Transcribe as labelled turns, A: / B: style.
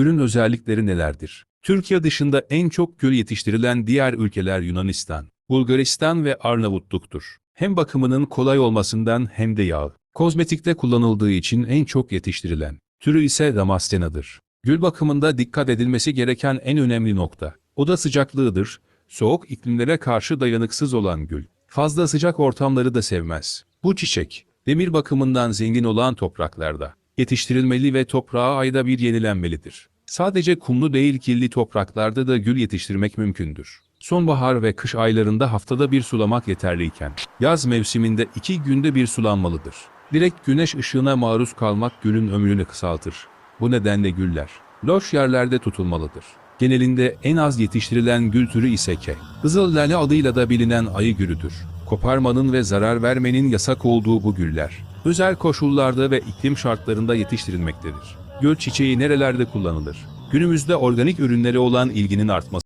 A: Gülün özellikleri nelerdir? Türkiye dışında en çok gül yetiştirilen diğer ülkeler Yunanistan, Bulgaristan ve Arnavutluk'tur. Hem bakımının kolay olmasından hem de yağı. Kozmetikte kullanıldığı için en çok yetiştirilen. Türü ise Damastena'dır. Gül bakımında dikkat edilmesi gereken en önemli nokta. Oda sıcaklığıdır. Soğuk iklimlere karşı dayanıksız olan gül. Fazla sıcak ortamları da sevmez. Bu çiçek, demir bakımından zengin olan topraklarda yetiştirilmeli ve toprağa ayda bir yenilenmelidir. Sadece kumlu değil kirli topraklarda da gül yetiştirmek mümkündür. Sonbahar ve kış aylarında haftada bir sulamak yeterliyken, yaz mevsiminde iki günde bir sulanmalıdır. Direkt güneş ışığına maruz kalmak gülün ömrünü kısaltır. Bu nedenle güller, loş yerlerde tutulmalıdır. Genelinde en az yetiştirilen gül türü ise ke. Kızıl lale adıyla da bilinen ayı gülüdür. Koparmanın ve zarar vermenin yasak olduğu bu güller, özel koşullarda ve iklim şartlarında yetiştirilmektedir. Gül çiçeği nerelerde kullanılır? Günümüzde organik ürünlere olan ilginin artması